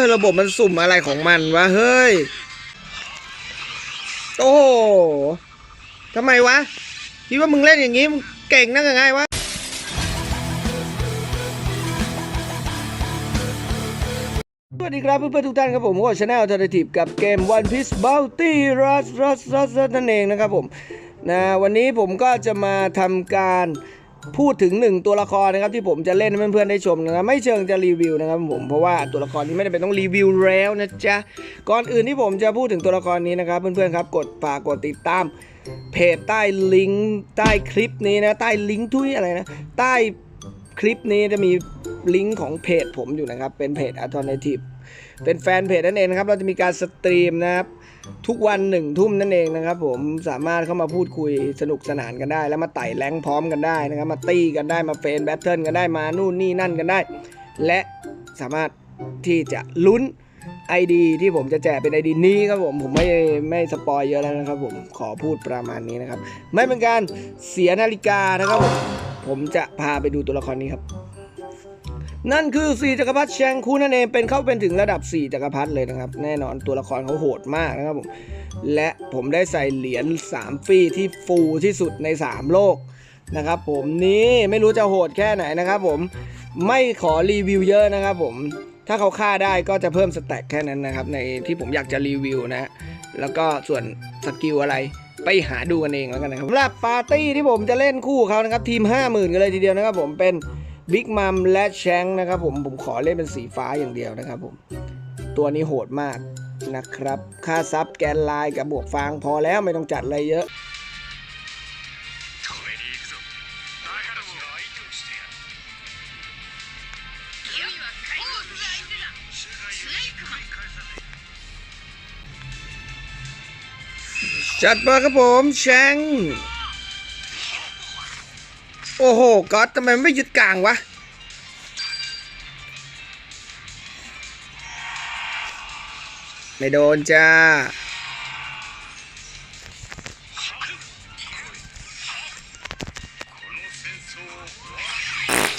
อระบบมันสุ่มอะไรของมันวะเฮ้ย โอ้โหทำไมวะ คิดว่ามึงเล่นอย่างงี้มึงเก่งนักยังไงวะสวัสดีครับเพื่อนๆทุกท่านครับผมก็ช anel alternative กับเกม One Piece Bounty Rush Rush Rush Rush นั่นเองนะครับผมนะวันนี้ผมก็จะมาทำการ พูดถึงหนึ่งตัวละครนะครับที่ผมจะเล่นให้เพื่อนๆได้ชมนะครับไม่เชิงจะรีวิวนะครับผมเพราะว่าตัวละครนี้ไม่ได้เป็นต้องรีวิวแล้วนะจ๊ะก่อนอื่นที่ผมจะพูดถึงตัวละครนี้นะครับเพื่อนๆครับกดฝากกดติดตามเพจใต้ลิงก์ใต้คลิปนี้นะใต้ลิงก์ทุยอะไรนะใต้คลิปนี้จะมีลิงก์ของเพจผมอยู่นะครับเป็นเพจ Alternative เป็นแฟนเพจนั่นเองนะครับเราจะมีการสตรีมนะครับ ทุกวันหนึ่งทุ่มนั่นเองนะครับ ผมสามารถเข้ามาพูดคุยสนุกสนานกันได้ แล้วมาไต่แรงพร้อมกันได้นะครับ มาตีกันได้มาเฟนแบทเทิลกันได้มานู่นนี่นั่นกันได้ และสามารถที่จะลุ้น ID ที่ผมจะแจกเป็น ID นี้ครับผม ผมไม่ไม่สปอยเยอะแล้วนะครับ ผมขอพูดประมาณนี้นะครับ ไม่เป็นการเสียนาฬิกานะครับผมผมจะพาไปดูตัวละครนี้ครับ นั่นคือ 4จักรพรรดิแชงคูนั่นเองเป็นเข้าเป็นถึงระดับ 4จักรพรรดิเลยนะครับ แน่นอนตัวละครเขาโหดมากนะครับผมและผมได้ใส่เหรียญ3ฟรีที่ฟูที่สุดใน 3 โลกนะครับผมนี่ไม่รู้จะโหดแค่ไหนนะครับผมไม่ขอรีวิวเยอะนะครับผมถ้าเขาฆ่าได้ก็จะเพิ่มสแต็กแค่นั้นนะครับในที่ผมอยากจะรีวิวนะแล้วก็ส่วนสกิลอะไรไปหาดูกันเองแล้วกันนะครับสำหรับปาร์ตี้ที่ผมจะเล่นคู่เขานะครับทีม 50,000กันเลยทีเดียวนะครับผมเป็น บิ๊กมัมและแชงนะครับผมผมขอเล่นเป็นสีฟ้าอย่างเดียวนะครับผม ตัวนี้โหดมากนะครับ ค่าซับแกนลายกับบวกฟางพอแล้วไม่ต้องจัดอะไรเยอะจัดมาครับผมแชง โอ้โหก็ทำไมไม่หยุดกลางวะไม่โดนจ้า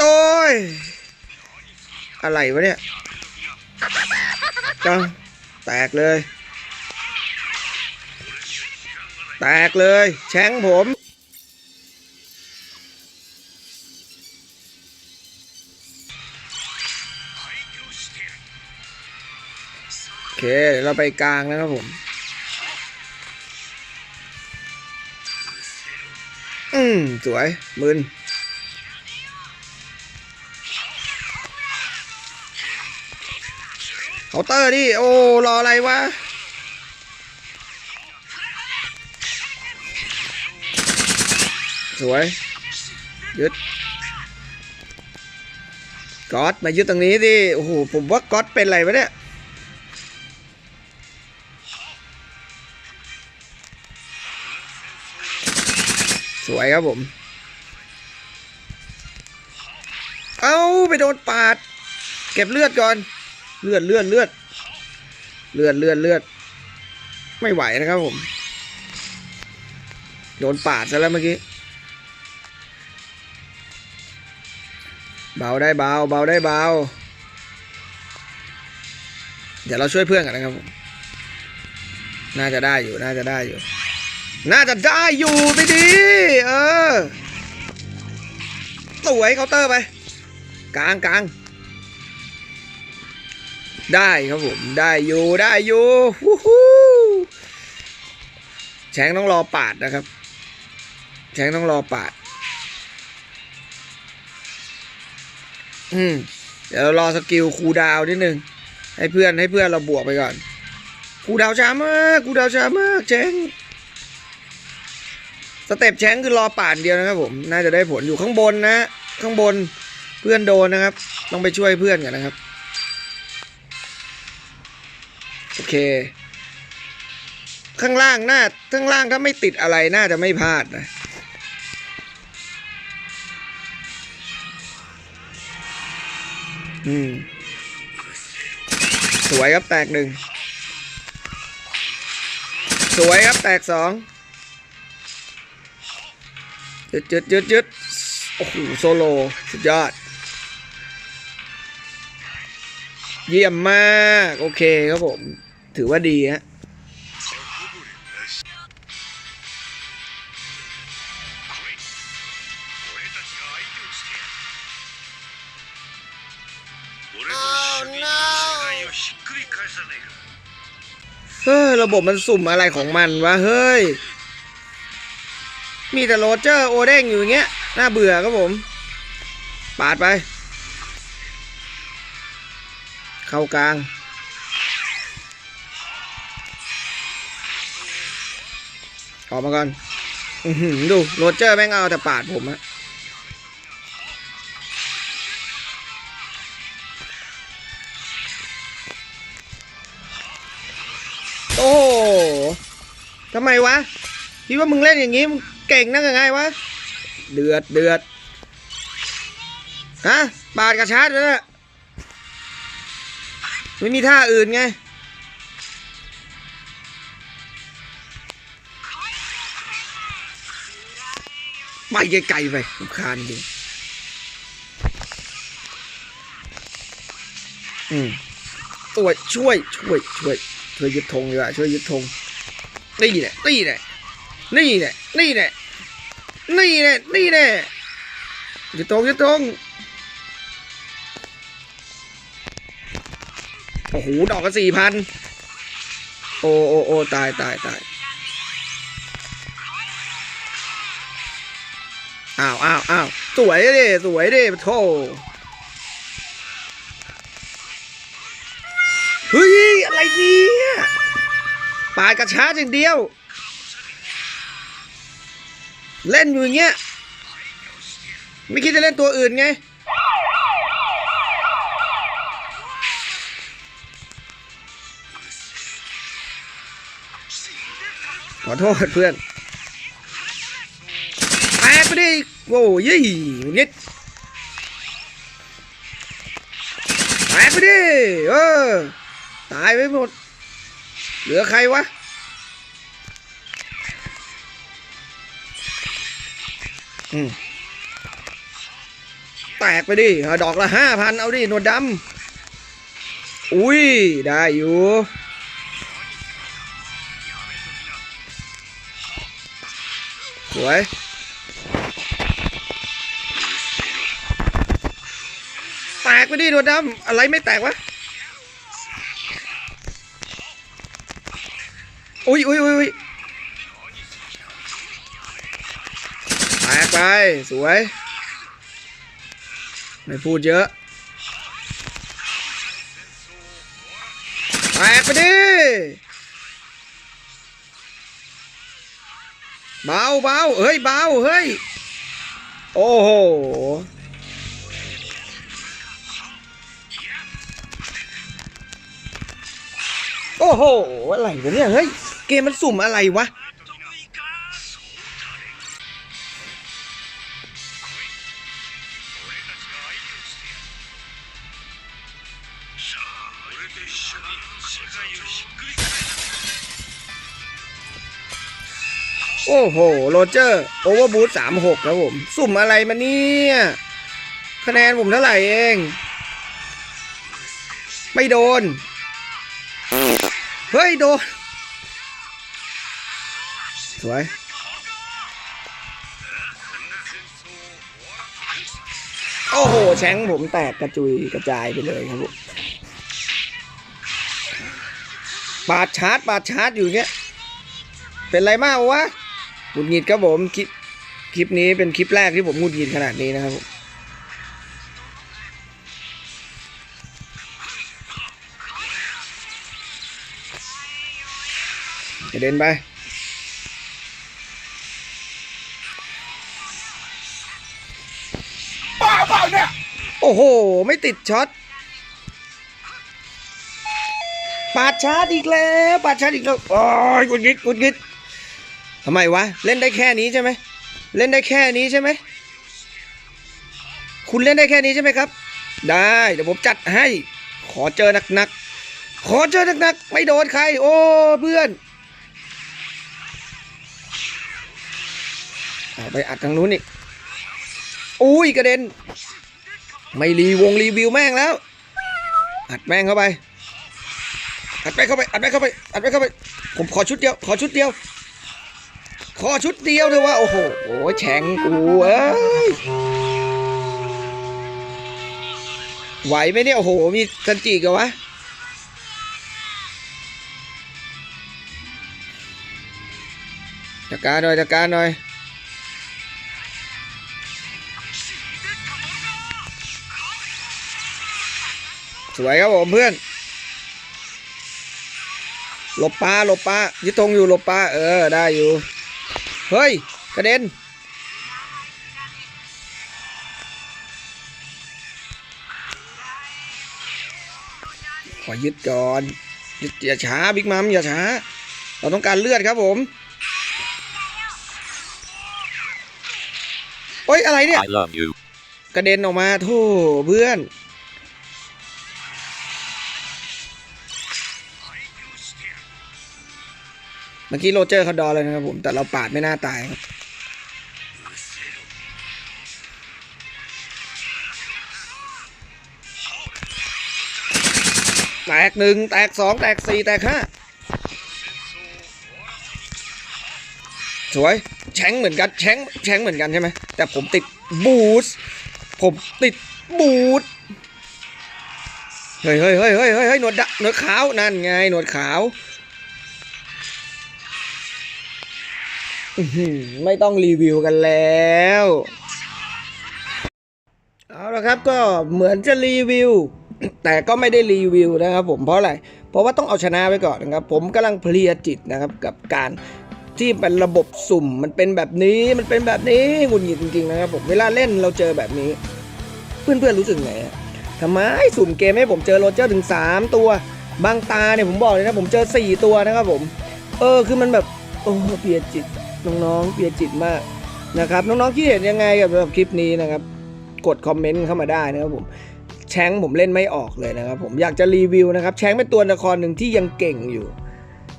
โอ้ย อะไรวะเนี่ยจังแตกเลย แตกเลย แช้งผม เคเดี๋ยวเราไปกลางนะครับผม อืม สวยมึนเคาน์เตอร์ดิ โอ้ รออะไรวะ สวย ยึดก๊อตมายึดตรงนี้ดิ โอ้โห ผมว่าก๊อตเป็นอะไรวะเนี่ย สวยครับผม เอาไปโดนปาด เก็บเลือดก่อน เลือดเลือดเลือดเลือดเลือดเลือด ไม่ไหวนะครับผม โดนปาดซะแล้วเมื่อกี้ เบาได้เบา เบาได้เบา เดี๋ยวเราช่วยเพื่อนกันนะครับผม น่าจะได้อยู่ น่าจะได้อยู่ น่าจะได้อยู่ไปดี เออ สวยเคาน์เตอร์ไป กลางกลางได้ครับผม ได้อยู่ได้อยู่ฮู้ฮู้แชงต้องรอปาดนะครับ แชงต้องรอปาด อืม เดี๋ยวเรารอสกิลคูดาวนิดนึง ให้เพื่อนให้เพื่อนเราบวกไปก่อน คูดาวช้ามากคูดาวช้ามากแชง สเต็ปแชงคือรอป่านเดียวนะครับผมน่าจะได้ผลอยู่ข้างบนนะ ข้างบนเพื่อนโดนนะครับ ต้องไปช่วยเพื่อนกันนะครับ โอเค ข้างล่างน่าข้างล่างถ้าไม่ติดอะไรน่าจะไม่พลาดนะอืมสวยครับแตกหนึ่งสวยครับแตกสอง ยึดยึดยึดยึดโอ้โหโซโลสุดยอด เยี่ยมมาก โอเคครับผม ถือว่าดีฮะเฮ้ย ระบบมันสุ่มอะไรของมันวะ เฮ้ย มีแต่โรเจอร์โอเด้งอยู่อย่างเงี้ย น่าเบื่อครับผม ปาดไป เข้ากลาง ออกมาก่อนอดูโรเจอร์แม่งเอาแต่ปาดผมอะโอ้ทำไมวะ คิดว่ามึงเล่นอย่างงี้ เก่งนักยังไงวะ เดือดเดือดฮะปาดกระชากเลยนะไม่มีท่าอื่นไง ไปไกลๆไปรำคาญจริงอืมตัวช่วยช่วยช่วยช่วยยึดธงดีกว่าช่วยยึดธงนี่แหละนี่แหละนี่แหละนี่แหละ นี่แหละนี่แหละยึดธงยึดธงโอ้โหดอกกันสี่พันโอ้โอ้โอ้ตายตายตายอ้าวอ้าวอ้าวสวยดิสวยดิโธ่เฮ้ย อะไรเนี่ยปาดกระช้าอย่างเดียว เล่นอยู่อย่างเงี้ย ไม่คิดจะเล่นตัวอื่นไง ขอโทษเพื่อนแตกไปดิโว้ยยนิดแตกไปดิเออ ตายไปหมด เหลือใครวะ แตกไปดิดอกละห้าพันเอาดิหนวดดำอุ้ย ได้อยู่สวยแตกไปดิหนวดดำอะไรไม่แตกวะอุ้ยอุ้ยอุ้ย แตกไปสวย ไม่พูดเยอะแตกไปดิเบาเบาเฮ้ยเบาเฮ้ย โอ้โหโอ้โห อะไรวะเนี่ย เฮ้ย เกมมันสุ่มอะไรวะ โอ้โห โรเจอร์โอเวอร์บูทสามหกครับผม สุ่มอะไรมาเนี่ย คะแนนผมเท่าไหร่เอง ไม่โดน เฮ้ย โดน สวย โอ้โห แชงผมแตกกระจุยกระจายไปเลยครับผมปาดชาร์จปาดชาร์จอยู่เงี้ย เป็นไรมากวะ หงุดหงิดครับผมคลิปคลิปนี้เป็นคลิปแรกที่ผมหงุดหงิดขนาดนี้นะครับผมกระเด็นไปโอ้โห ไม่ติดช็อต ปาดชาร์จอีกแล้ว ปาดชาร์จอีกแล้ว โอ้ยกุดกิดกุดกิด ทำไมวะ เล่นได้แค่นี้ใช่ไหม เล่นได้แค่นี้ใช่ไหม คุณเล่นได้แค่นี้ใช่ไหมครับ ได้เดี๋ยวผมจัดให้ ขอเจอหนักๆ ขอเจอหนักๆ ไม่โดนใคร โอ้เพื่อนเอาไปอัดทางนู้นอีกอุ้ยกระเด็น ไม่รีวงรีวิวแม่งแล้ว อัดแม่งเข้าไป อัดไปเข้าไป อัดไปเข้าไป อัดไปเข้าไป ผมขอชุดเดียว ขอชุดเดียว ขอชุดเดียวเถอะว่า โอ้โหโอ้ยแฉงกูเอ้ยไหวไหมเนี่ย โอ้โห มีซันจิกันวะจัดการหน่อยจัดการหน่อยสวยครับผมเพื่อน หลบปลาหลบปลายึดธงอยู่หลบปลาเออ ได้อยู่ เฮ้ย กระเด็น ขอยึดก่อนยึดอย่าช้าบิ๊กมัมอย่าช้า เราต้องการเลือดครับผมโอ้ยอะไรเนี่ย I love you. กระเด็นออกมาโธ่เพื่อน เมื่อกี้โรเจอร์เขาดอเลยนะครับผม แต่เราปาดไม่น่าตายครับแตกหนึ่งแตกสองแตกสี่แตกห้าสวยแชงเหมือนกันแชงแชงเหมือนกันใช่ไหมแต่ผมติดบูสผมติดบูสเฮ้ยเฮ้ยเฮ้ยเฮ้ยเฮ้ยหนวดดหนวดขาวนั่นไงหนวดขาว ไม่ต้องรีวิวกันแล้ว เอาละครับก็เหมือนจะรีวิว แต่ก็ไม่ได้รีวิวนะครับผมเพราะอะไร เพราะว่าต้องเอาชนะไว้ก่อนนะครับ ผมกำลังเพลียจิตนะครับกับการที่เป็นระบบสุ่มมันเป็นแบบนี้มันเป็นแบบนี้หงุดหงิดจริงๆนะครับผมเวลาเล่นเราเจอแบบนี้ เพื่อนๆรู้สึกไงทำไมสุ่มเกมให้ผมเจอโรเจอร์ถึง 3 ตัว บางตาเนี่ยผมบอกเลยนะผมเจอ 4 ตัวนะครับผม เออคือมันแบบ โอ้เพียจิต น้องๆเปียจิตมากนะครับน้องๆคิดเห็นยังไงกับคลิปนี้นะครับ กดคอมเมนต์เข้ามาได้นะครับผมแชงผมเล่นไม่ออกเลยนะครับ ผมอยากจะรีวิวนะครับแชงเป็นตัวละครหนึ่งที่ยังเก่งอยู่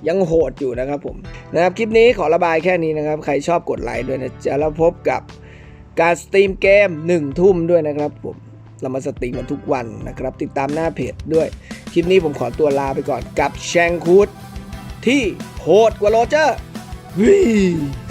ยังโหดอยู่นะครับผมนะครับคลิปนี้ขอระบายแค่นี้นะครับ ใครชอบกดไลค์ด้วยนะจะแล้วพบกับการสตรีมเกม1ทุ่มด้วยนะครับผมเรามาสตรีมกันทุกวันนะครับ ติดตามหน้าเพจด้วย คลิปนี้ผมขอตัวลาไปก่อนกับแชงคูดที่โหดกว่าโรเจอร์ Vim!